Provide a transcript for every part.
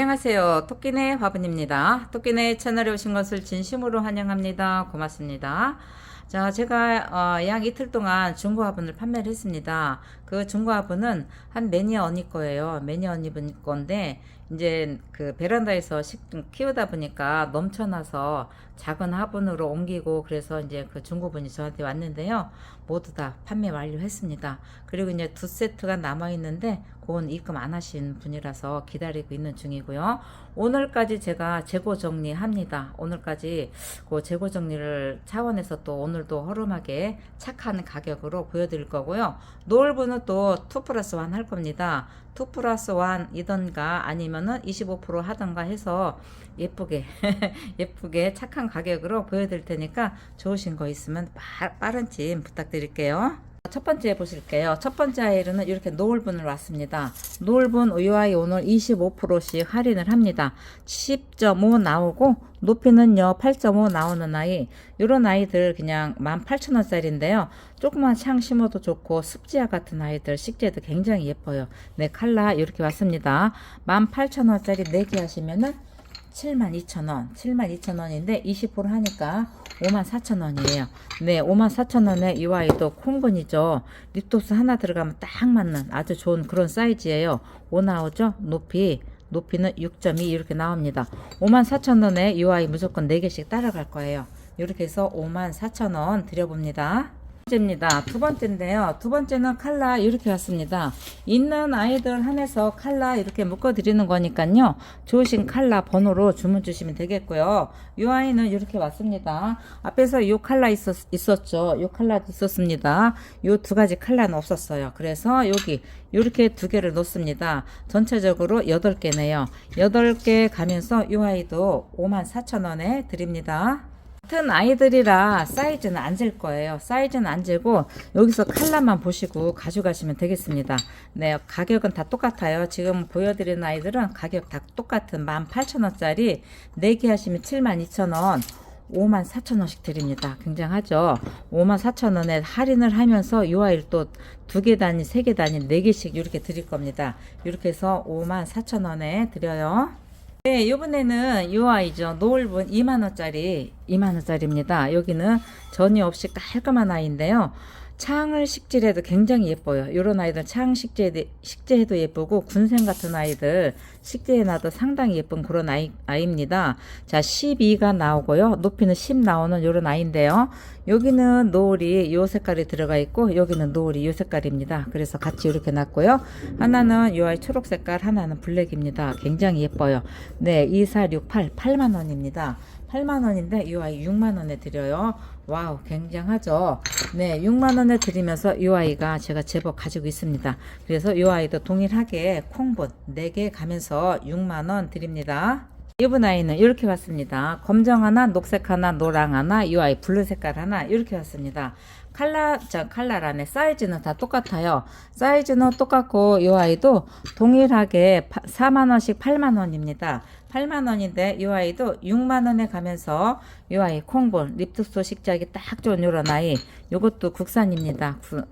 안녕하세요. 토끼네 화분입니다. 토끼네 채널에 오신 것을 진심으로 환영합니다. 고맙습니다. 자, 제가 어, 약 이틀 동안 중고 화분을 판매를 했습니다. 그 중고 화분은 한 매니아 언니 거예요. 매니아 언니 분 건데 이제 그 베란다에서 식 키우다 보니까 넘쳐나서 작은 화분으로 옮기고 그래서 이제 그 중고분이 저한테 왔는데요. 모두 다 판매 완료했습니다. 그리고 이제 두 세트가 남아 있는데 그건 입금 안 하신 분이라서 기다리고 있는 중이고요. 오늘까지 제가 재고 정리합니다. 오늘까지 그 재고 정리를 차원에서 또 오늘도 허름하게 착한 가격으로 보여드릴 거고요. 노을분은 또 2 플러스 1 할 겁니다. 2 플러스 1이던가 아니면은 25% 하던가 해서 예쁘게 예쁘게 착한 가격으로 보여드릴 테니까 좋으신 거 있으면 빠, 빠른 찜 부탁드릴게요. 첫 번째 보실게요. 첫 번째 아이는 이렇게 노을분을 왔습니다. 노을분 우유아이 오늘 25%씩 할인을 합니다. 10.5 나오고 높이는요 8.5 나오는 아이 이런 아이들 그냥 18,000원짜리인데요. 조그만 창 심어도 좋고 습지와 같은 아이들 식재도 굉장히 예뻐요. 네 칼라 이렇게 왔습니다. 18,000원짜리 4개 하시면은 72,000원, 72,000원인데 20% 하니까 54,000원이에요. 네, 54,000원에 이 아이도 콩분이죠. 립토스 하나 들어가면 딱 맞는 아주 좋은 그런 사이즈예요. 5 나오죠? 높이 높이는 6.2 이렇게 나옵니다. 54,000원에 이 아이 무조건 4개씩 따라갈 거예요. 이렇게 해서 54,000원 드려봅니다. 번째입니다. 두 번째인데요. 두 번째는 칼라 이렇게 왔습니다. 있는 아이들 한해서 칼라 이렇게 묶어 드리는 거니까요. 좋으신 칼라 번호로 주문 주시면 되겠고요. 이 아이는 이렇게 왔습니다. 앞에서 이 칼라 있었, 있었죠. 이 칼라도 있었습니다. 이 두 가지 칼라는 없었어요. 그래서 여기 이렇게 두 개를 놓습니다. 전체적으로 8개네요. 8개 가면서 이 아이도 54,000원에 드립니다. 같은 아이들이라 사이즈는 안질 거예요. 사이즈는 안 재고 여기서 칼라만 보시고 가져가시면 되겠습니다. 네, 가격은 다 똑같아요. 지금 보여드리는 아이들은 가격 다 똑같은 18,000원짜리 4개 하시면 72,000원 5만 4천 원씩 드립니다. 굉장하죠? 5만 4천 원에 할인을 하면서 이 아이를 또 두 개 단위, 세 개 단위, 네 개씩 이렇게 드릴 겁니다. 이렇게 해서 5만 4천 원에 드려요. 네, 이번에는 이 아이죠. 노을분 2만원짜리, 2만원짜리입니다. 여기는 전이 없이 깔끔한 아이인데요. 창을 식질해도 굉장히 예뻐요. 이런 아이들 창 식재해도, 식재해도 예쁘고 군생 같은 아이들 식재해놔도 상당히 예쁜 그런 아이, 아이입니다. 자, 12가 나오고요. 높이는 10 나오는 이런 아이인데요. 여기는 노을이 요 색깔이 들어가 있고 여기는 노을이 요 색깔입니다. 그래서 같이 이렇게 놨고요. 하나는 요 아이 초록 색깔, 하나는 블랙입니다. 굉장히 예뻐요. 네, 2, 4, 6, 8, 8만 원입니다. 8만 원인데 이 아이 6만 원에 드려요. 와우, 굉장하죠. 네, 6만 원에 드리면서 이 아이가 제가 제법 가지고 있습니다. 그래서 이 아이도 동일하게 콩분 4개 가면서 6만 원 드립니다. 이분 아이는 이렇게 왔습니다. 검정 하나, 녹색 하나, 노랑 하나, 이 아이 블루 색깔 하나 이렇게 왔습니다. 칼라, 자, 칼라란에 사이즈는 다 똑같아요. 사이즈는 똑같고 이 아이도 동일하게 4만원씩 8만원입니다. 8만원인데 이 아이도 6만원에 가면서 이 아이 콩볼, 립투스 식작이 딱 좋은 요런 아이 요것도 국산입니다. 구,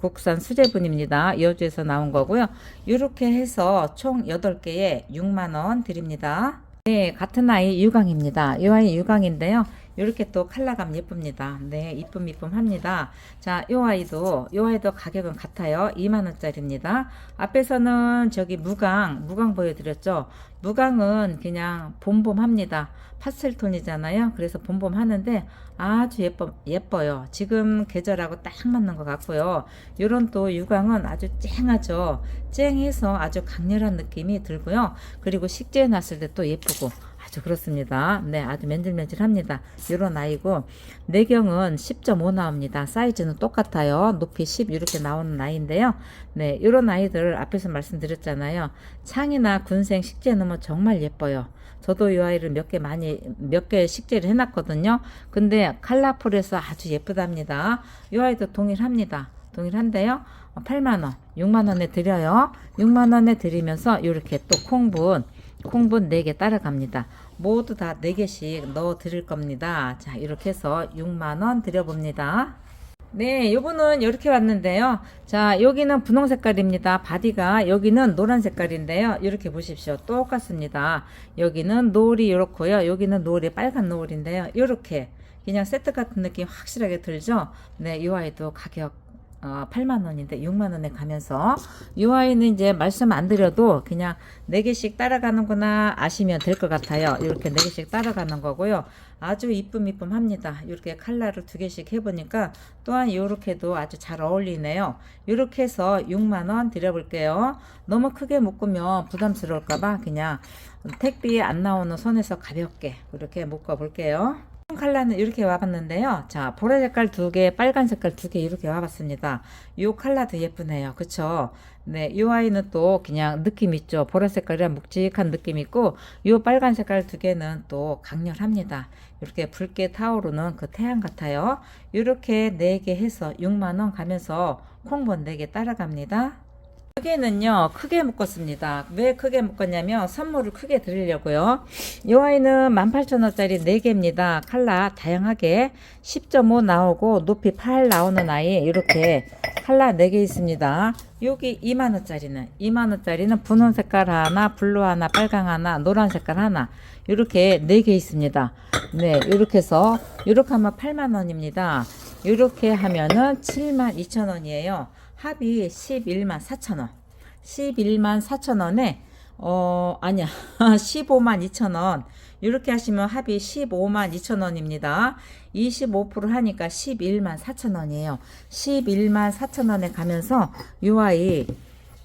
국산 수제분입니다. 여주에서 나온 거고요. 이렇게 해서 총 8개에 6만원 드립니다. 네, 같은 아이 유광입니다. 이 아이 유광인데요. 이렇게 또 컬러감 예쁩니다. 네, 이쁨 이쁨 합니다. 자, 이 아이도 이 아이도 가격은 같아요. 2만 원짜리입니다. 앞에서는 저기 무광, 무광 보여 드렸죠. 무광은 그냥 봄봄합니다. 파스텔 톤이잖아요. 그래서 봄봄 하는데 아주 예뻐 예뻐요. 지금 계절하고 딱 맞는 것 같고요. 요런 또 유광은 아주 쨍하죠. 쨍해서 아주 강렬한 느낌이 들고요. 그리고 식재해 놨을 때 또 예쁘고 아주 그렇습니다. 네, 아주 맨질맨질합니다. 이런 아이고 내경은 10.5 나옵니다. 사이즈는 똑같아요. 높이 10 이렇게 나오는 아이인데요. 네, 이런 아이들 앞에서 말씀드렸잖아요. 창이나 군생 식재 넣으면 정말 예뻐요. 저도 이 아이를 몇 개 많이 몇 개 식재를 해놨거든요. 근데 칼라풀에서 아주 예쁘답니다. 이 아이도 동일합니다. 동일한데요. 8만원, 6만원에 드려요. 6만원에 드리면서 이렇게 또 콩분 콩분 4개 따라갑니다. 모두 다 4개씩 넣어 드릴 겁니다. 자, 이렇게 해서 6만원 드려봅니다. 네, 요거는 이렇게 왔는데요. 자, 여기는 분홍 색깔입니다. 바디가 여기는 노란 색깔인데요. 이렇게 보십시오. 똑같습니다. 여기는 노을이 이렇고요. 여기는 노을이 빨간 노을인데요. 이렇게 그냥 세트 같은 느낌 확실하게 들죠? 네, 이 아이도 가격 어, 8만 원인데 6만 원에 가면서 이 아이는 이제 말씀 안 드려도 그냥 4개씩 따라가는구나 아시면 될 것 같아요. 이렇게 4개씩 따라가는 거고요. 아주 이쁨 이쁨 합니다. 이렇게 칼라를 두 개씩 해보니까 또한 이렇게도 아주 잘 어울리네요. 이렇게 해서 6만 원 드려볼게요. 너무 크게 묶으면 부담스러울까봐 그냥 택비 안 나오는 손에서 가볍게 이렇게 묶어 볼게요. 컬러는 이렇게 와봤는데요. 자, 보라 색깔 두 개, 빨간 색깔 두 개 이렇게 와봤습니다. 요 컬러도 예쁘네요. 그쵸? 네, 이 아이는 또 그냥 느낌 있죠. 보라 색깔이랑 묵직한 느낌 있고, 요 빨간 색깔 두 개는 또 강렬합니다. 이렇게 붉게 타오르는 그 태양 같아요. 이렇게 네 개 해서 6만원 가면서 콩본 네개 따라갑니다. 여기는요 크게 묶었습니다. 왜 크게 묶었냐면 선물을 크게 드리려고요. 이 아이는 18,000원짜리 4개입니다. 칼라 다양하게 10.5 나오고 높이 8 나오는 아이 이렇게 칼라 4개 있습니다. 여기 2만원짜리는 2만원짜리는 분홍 색깔 하나 블루 하나 빨강 하나 노란 색깔 하나 이렇게 4개 있습니다. 네 이렇게 해서 이렇게 하면 8만원입니다. 이렇게 하면은 7만 2천원이에요. 합이 11만 4천 원. 11만 4천 원에 어 아니야 15만 2천 원. 이렇게 하시면 합이 15만 2천 원입니다. 25% 하니까 11만 4천 원이에요. 11만 4천 원에 가면서 UI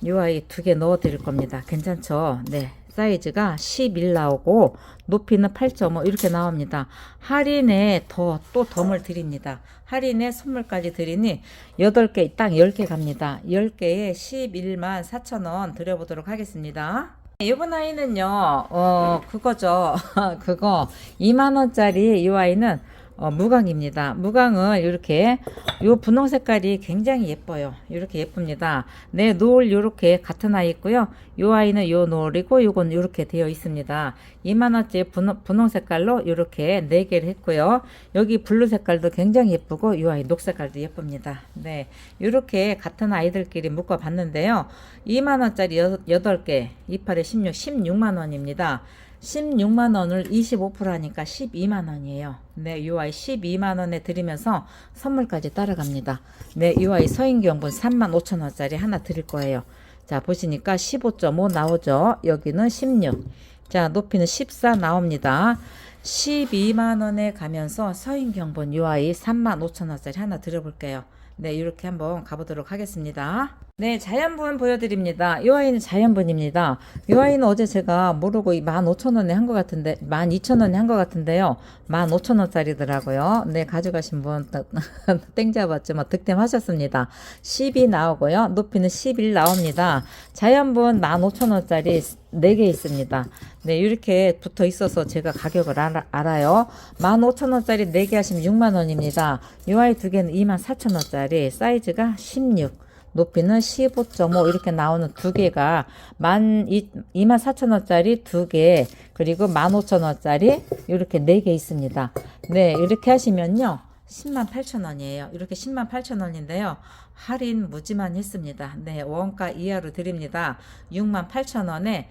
UI 두개 넣어 드릴 겁니다. 괜찮죠? 네. 사이즈가 11 나오고 높이는 8.5 이렇게 나옵니다. 할인에 더 또 덤을 드립니다. 할인에 선물까지 드리니 8개 딱 10개 갑니다. 10개에 11만 4천원 드려보도록 하겠습니다. 이번 아이는요, 어, 그거죠. 그거 2만원짜리 이 아이는 어, 무광입니다. 무광은 이렇게 요 분홍 색깔이 굉장히 예뻐요. 이렇게 예쁩니다. 네, 노을 요렇게 같은 아이 있고요. 요 아이는 요 노을이고 요건 이렇게 되어 있습니다. 2만원짜리 분홍, 분홍 색깔로 이렇게 4개를 했고요. 여기 블루 색깔도 굉장히 예쁘고 요 아이 녹 색깔도 예쁩니다. 네, 이렇게 같은 아이들끼리 묶어 봤는데요. 2만원짜리 8개, 28에 16, 16만원입니다. 16만 원을 25% 하니까 12만 원이에요. 네, 이 아이 12만 원에 드리면서 선물까지 따라갑니다. 네, 이 아이 서인경분 3만 5천 원짜리 하나 드릴 거예요. 자, 보시니까 15.5 나오죠. 여기는 16. 자, 높이는 14 나옵니다. 12만 원에 가면서 서인경분 이 아이 3만 5천 원짜리 하나 드려볼게요. 네, 이렇게 한번 가보도록 하겠습니다. 네, 자연분 보여드립니다. 이 아이는 자연분입니다. 이 아이는 어제 제가 모르고 15,000원에 한 것 같은데, 12,000원에 한 것 같은데요. 15,000원짜리더라고요. 네, 가져가신 분, 땡 잡았죠. 뭐, 득템하셨습니다. 10이 나오고요. 높이는 11 나옵니다. 자연분 15,000원짜리 4개 있습니다. 네, 이렇게 붙어 있어서 제가 가격을 알아, 알아요. 15,000원짜리 4개 하시면 6만원입니다. 이 아이 두 개는 24,000원짜리, 사이즈가 16. 높이는 15.5 이렇게 나오는 두 개가 만 24,000원짜리 두 개, 그리고 15,000원짜리 이렇게 네 개 있습니다. 네, 이렇게 하시면요. 10만 8천 원이에요. 이렇게 10만 8천 원인데요. 할인 무지만 했습니다. 네, 원가 이하로 드립니다. 6만 8천 원에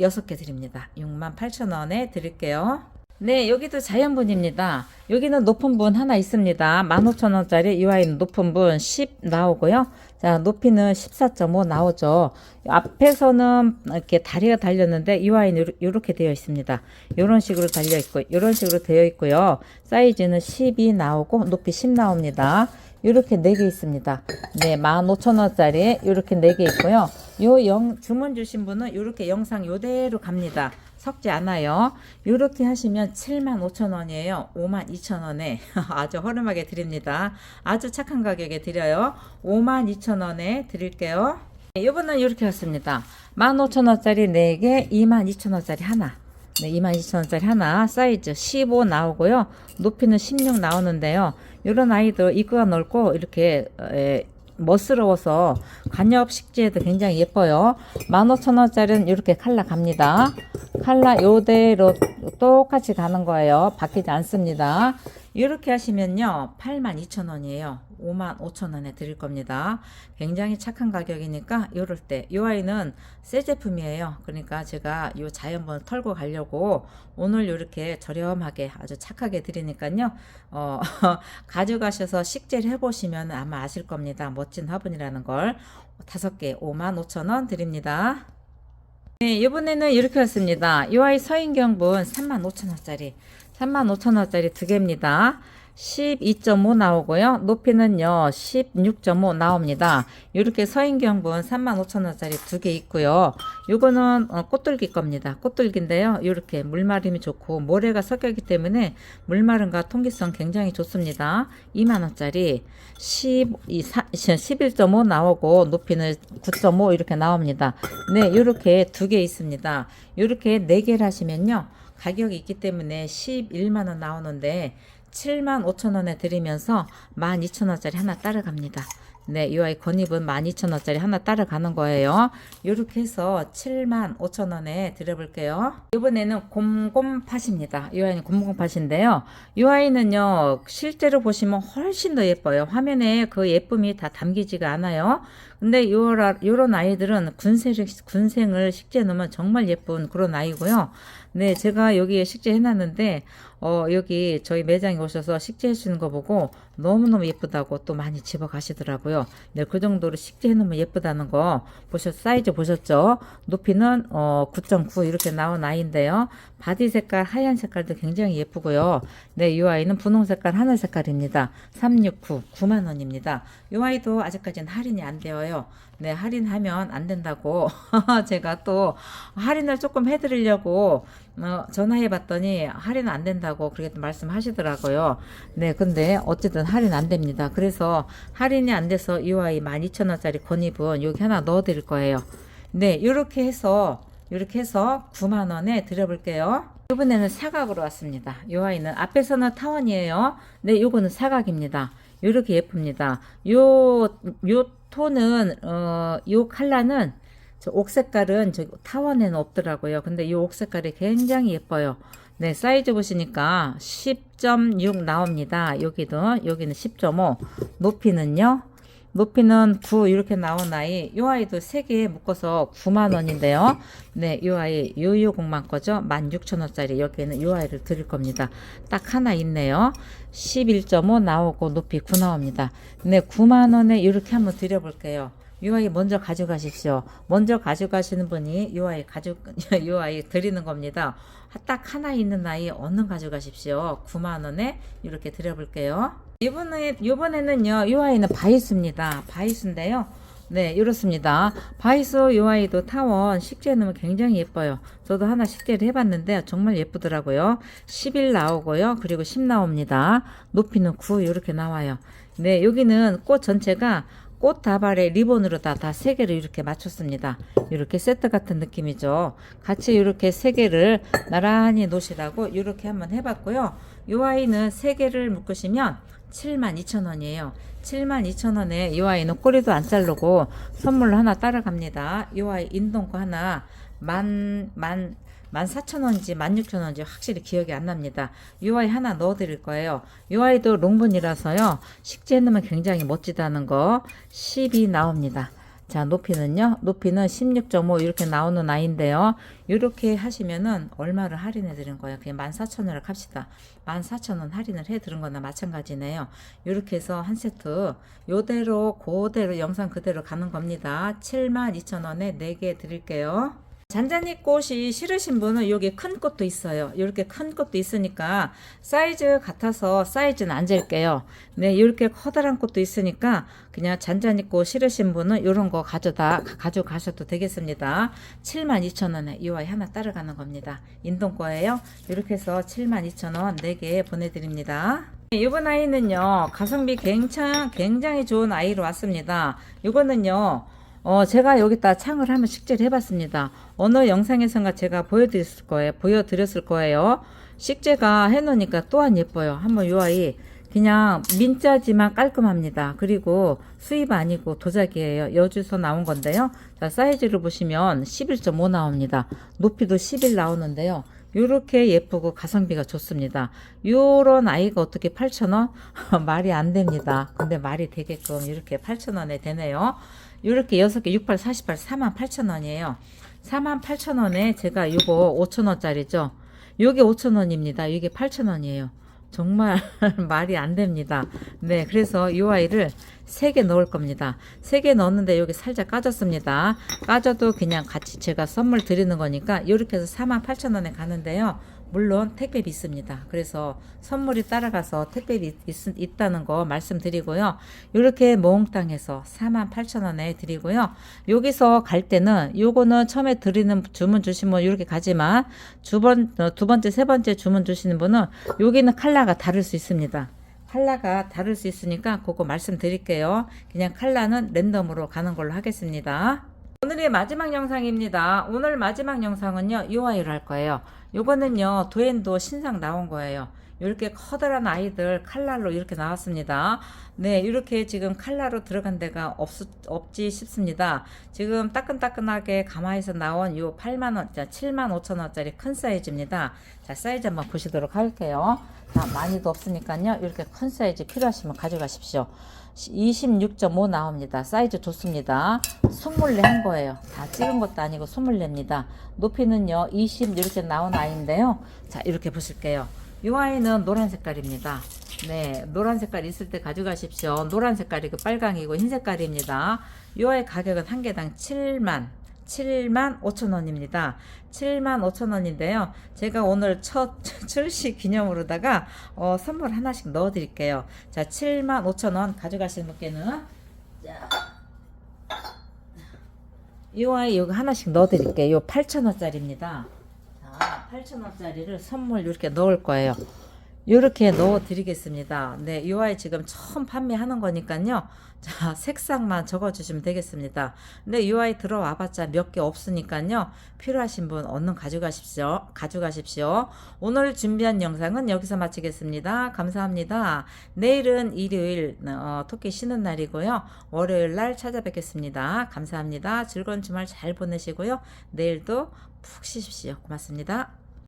6개 드립니다. 6만 8천 원에 드릴게요. 네, 여기도 자연분입니다. 여기는 높은 분 하나 있습니다. 15,000원짜리 이 아이는 높은 분 10 나오고요. 자, 높이는 14.5 나오죠. 앞에서는 이렇게 다리가 달렸는데 이 아이는 이렇게 되어 있습니다. 이런 식으로 달려 있고 이런 식으로 되어 있고요. 사이즈는 10이 나오고 높이 10 나옵니다. 이렇게 4개 있습니다. 네, 15,000원짜리 이렇게 4개 있고요. 요 영, 주문 주신 분은 이렇게 영상 요대로 갑니다. 섞지 않아요. 이렇게 하시면 7만 5천 원이에요. 5만 2천 원에 아주 허름하게 드립니다. 아주 착한 가격에 드려요. 5만 2천 원에 드릴게요. 이번은 이렇게 왔습니다. 15,000원짜리 4개, 22,000원짜리 하나. 네, 22,000원짜리 하나. 사이즈 15 나오고요. 높이는 16 나오는데요. 이런 아이들 입구가 넓고 이렇게 에, 멋스러워서 간엽 식지에도 굉장히 예뻐요. 15,000원짜리는 이렇게 칼라 갑니다. 칼라 요대로 똑같이 가는 거예요. 바뀌지 않습니다. 이렇게 하시면요. 82,000원이에요. 5만 5천 원에 드릴 겁니다. 굉장히 착한 가격이니까 요럴 때 이 아이는 새 제품이에요. 그러니까 제가 요 자연번 털고 가려고 오늘 요렇게 저렴하게 아주 착하게 드리니까요. 어, 가져가셔서 식재를 해보시면 아마 아실 겁니다. 멋진 화분이라는 걸 다섯 개 5만 5천 원 드립니다. 네, 이번에는 이렇게 왔습니다. 이 아이 서인경분 35,000원짜리, 35,000원짜리 두 개입니다. 12.5 나오고요. 높이는요, 16.5 나옵니다. 이렇게 서인경분 35,000원짜리 두 개 있고요. 요거는 어, 꽃들기 겁니다. 꽃들기인데요. 이렇게 물마름이 좋고 모래가 섞여있기 때문에 물마름과 통기성 굉장히 좋습니다. 2만원짜리 10, 11.5 나오고 높이는 9.5 이렇게 나옵니다. 네, 이렇게 두 개 있습니다. 이렇게 네 개를 하시면요. 가격이 있기 때문에 11만원 나오는데 7만 5천 원에 드리면서 12,000원짜리 하나 따라갑니다. 네, 이 아이 건입은 12,000원짜리 하나 따라가는 거예요. 이렇게 해서 7만 5천 원에 드려볼게요. 이번에는 곰곰팥입니다. 이 아이는 곰곰팥인데요. 이 아이는요, 실제로 보시면 훨씬 더 예뻐요. 화면에 그 예쁨이 다 담기지가 않아요. 근데 요런 아이들은 군생을, 군생을 식재해 놓으면 정말 예쁜 그런 아이고요. 네, 제가 여기에 식재 해 놨는데, 어, 여기 저희 매장에 오셔서 식재해 주는 거 보고 너무너무 예쁘다고 또 많이 집어 가시더라고요. 네, 그 정도로 식재해 놓으면 예쁘다는 거 보셨, 사이즈 보셨죠? 높이는, 어, 9.9 이렇게 나온 아이인데요. 바디 색깔, 하얀 색깔도 굉장히 예쁘고요. 네, 이 아이는 분홍 색깔, 하늘 색깔입니다. 369, 9만원입니다. 이 아이도 아직까지는 할인이 안 되어요. 네, 할인하면 안 된다고 제가 또 할인을 조금 해드리려고 어, 전화해 봤더니 할인 안 된다고 그렇게 말씀하시더라고요. 네, 근데 어쨌든 할인 안 됩니다. 그래서 할인이 안 돼서 이 아이 12,000원짜리 권입은 여기 하나 넣어 드릴 거예요. 네, 이렇게 해서 이렇게 해서 9만 원에 드려볼게요. 이번에는 사각으로 왔습니다. 이 아이는 앞에서는 타원이에요. 네, 요거는 사각입니다. 이렇게 예쁩니다. 요, 요 톤은, 어, 요 컬러는 저 옥색깔은 저 타원에는 없더라고요. 근데 이 옥 색깔이 굉장히 예뻐요. 네, 사이즈 보시니까 10.6 나옵니다. 여기도, 여기는 10.5. 높이는요? 높이는 9 이렇게 나온 아이 이 아이도 3개 묶어서 9만원인데요 네 이 아이 요요공만 거죠 16,000원짜리 여기에는 이 아이를 드릴 겁니다 딱 하나 있네요 11.5 나오고 높이 9 나옵니다 네 9만원에 이렇게 한번 드려볼게요 이 아이 먼저 가져가십시오. 먼저 가져가시는 분이 이 아이 가져 이 아이 드리는 겁니다. 딱 하나 있는 아이 얼른 가져가십시오. 9만 원에 이렇게 드려볼게요. 이번에 이번에는요 이 아이는 바이스입니다. 바이스인데요. 네, 이렇습니다. 바이스 요 아이도 타원 식재해 놓으면 굉장히 예뻐요. 저도 하나 식재를 해봤는데 정말 예쁘더라고요. 11 나오고요. 그리고 10 나옵니다. 높이는 9 이렇게 나와요. 네, 여기는 꽃 전체가 꽃 다발에 리본으로 다, 다 세 개를 이렇게 맞췄습니다. 이렇게 세트 같은 느낌이죠. 같이 이렇게 세 개를 나란히 놓으시라고 이렇게 한번 해봤고요. 이 아이는 세 개를 묶으시면 72,000원이에요. 72,000원에 이 아이는 꼬리도 안 자르고 선물로 하나 따라갑니다. 이 아이 인동거 하나 만, 만, 14,000원인지 16,000원인지 확실히 기억이 안 납니다. 이 아이 하나 넣어 드릴 거예요. 이 아이도 롱분이라서요. 식재해 놓으면 굉장히 멋지다는 거 10이 나옵니다. 자, 높이는요. 높이는 16.5 이렇게 나오는 아이인데요. 이렇게 하시면은 얼마를 할인해 드린 거예요? 그냥 14,000원을 합시다. 14,000원 할인을 해 드린 거나 마찬가지네요. 이렇게 해서 한 세트 요대로 그대로 영상 그대로 가는 겁니다. 72,000원에 4개 드릴게요. 잔잔이 꽃이 싫으신 분은 여기 큰 꽃도 있어요. 이렇게 큰 꽃도 있으니까 사이즈 같아서 사이즈는 안 잴게요. 네, 이렇게 커다란 꽃도 있으니까 그냥 잔잔이 꽃 싫으신 분은 이런 거 가져다 가져가셔도 되겠습니다. 72,000원에 이 아이 하나 따라가는 겁니다. 인동 거예요. 이렇게 해서 72,000원 4개 보내드립니다. 이번 아이는요 가성비 굉장히 굉장히 좋은 아이로 왔습니다. 이거는요 어, 제가 여기다 창을 한번 식재를 해봤습니다. 어느 영상에선가 제가 보여드렸을 거예요. 보여드렸을 거예요. 식재가 해놓으니까 또한 예뻐요. 한번 요 아이 그냥 민자지만 깔끔합니다. 그리고 수입 아니고 도자기예요. 여주서 나온 건데요. 자, 사이즈를 보시면 11.5 나옵니다. 높이도 11 나오는데요. 요렇게 예쁘고 가성비가 좋습니다. 요런 아이가 어떻게 8,000원? 말이 안 됩니다. 근데 말이 되게끔 이렇게 8,000원에 되네요. 요렇게 6개 68, 48, 48,000원이에요. 48,000원에 제가 요거 5,000원짜리죠. 요게 5,000원입니다. 이게 8,000원이에요. 정말 말이 안 됩니다. 네, 그래서 이 아이를 3개 넣을 겁니다. 3개 넣었는데 여기 살짝 까졌습니다. 까져도 그냥 같이 제가 선물 드리는 거니까 이렇게 해서 48,000원에 가는데요. 물론 택배비 있습니다. 그래서 선물이 따라가서 택배비 있, 있다는 거 말씀드리고요. 이렇게 몽땅해서 48,000원에 드리고요. 여기서 갈 때는 요거는 처음에 드리는 주문 주시면 이렇게 가지만 두 번, 어, 두 번째, 세 번째 주문 주시는 분은 여기는 칼라가 다를 수 있습니다. 칼라가 다를 수 있으니까 그거 말씀드릴게요. 그냥 칼라는 랜덤으로 가는 걸로 하겠습니다. 오늘의 마지막 영상입니다. 오늘 마지막 영상은요, 이 아이를 할 거예요. 요거는요, 도엔도 신상 나온 거예요. 이렇게 커다란 아이들 칼라로 이렇게 나왔습니다. 네, 이렇게 지금 칼라로 들어간 데가 없, 없지 싶습니다. 지금 따끈따끈하게 가마에서 나온 요 8만원, 7만 5천원짜리 큰 사이즈입니다. 자, 사이즈 한번 보시도록 할게요. 자, 많이도 없으니까요. 이렇게 큰 사이즈 필요하시면 가져가십시오. 26.5 나옵니다. 사이즈 좋습니다. 24 한 거예요. 다 찍은 것도 아니고 24입니다. 높이는요, 20 이렇게 나온 아이인데요. 자, 이렇게 보실게요. 이 아이는 노란 색깔입니다. 네, 노란 색깔 있을 때 가져가십시오. 노란 색깔이 그 빨강이고 흰 색깔입니다. 이 아이 가격은 한 개당 7만 7만 5천 원입니다. 7만 5천 원인데요. 제가 오늘 첫 출시 기념으로다가 어, 선물 하나씩 넣어 드릴게요. 자, 7만 5천 원 가져가시는 분께는 자, 이 아이 여기 하나씩 넣어 드릴게요. 8천 원짜리입니다. 자, 8천 원짜리를 선물 이렇게 넣을 거예요. 이렇게 넣어 드리겠습니다. 네, 이 아이 지금 처음 판매하는 거니까요. 자, 색상만 적어 주시면 되겠습니다. 근데 이 아이 들어와 봤자 몇 개 없으니까요. 필요하신 분 얼른 가져가십시오. 가져가십시오. 오늘 준비한 영상은 여기서 마치겠습니다. 감사합니다. 내일은 일요일 어, 토끼 쉬는 날이고요. 월요일 날 찾아뵙겠습니다. 감사합니다. 즐거운 주말 잘 보내시고요. 내일도 푹 쉬십시오. 고맙습니다.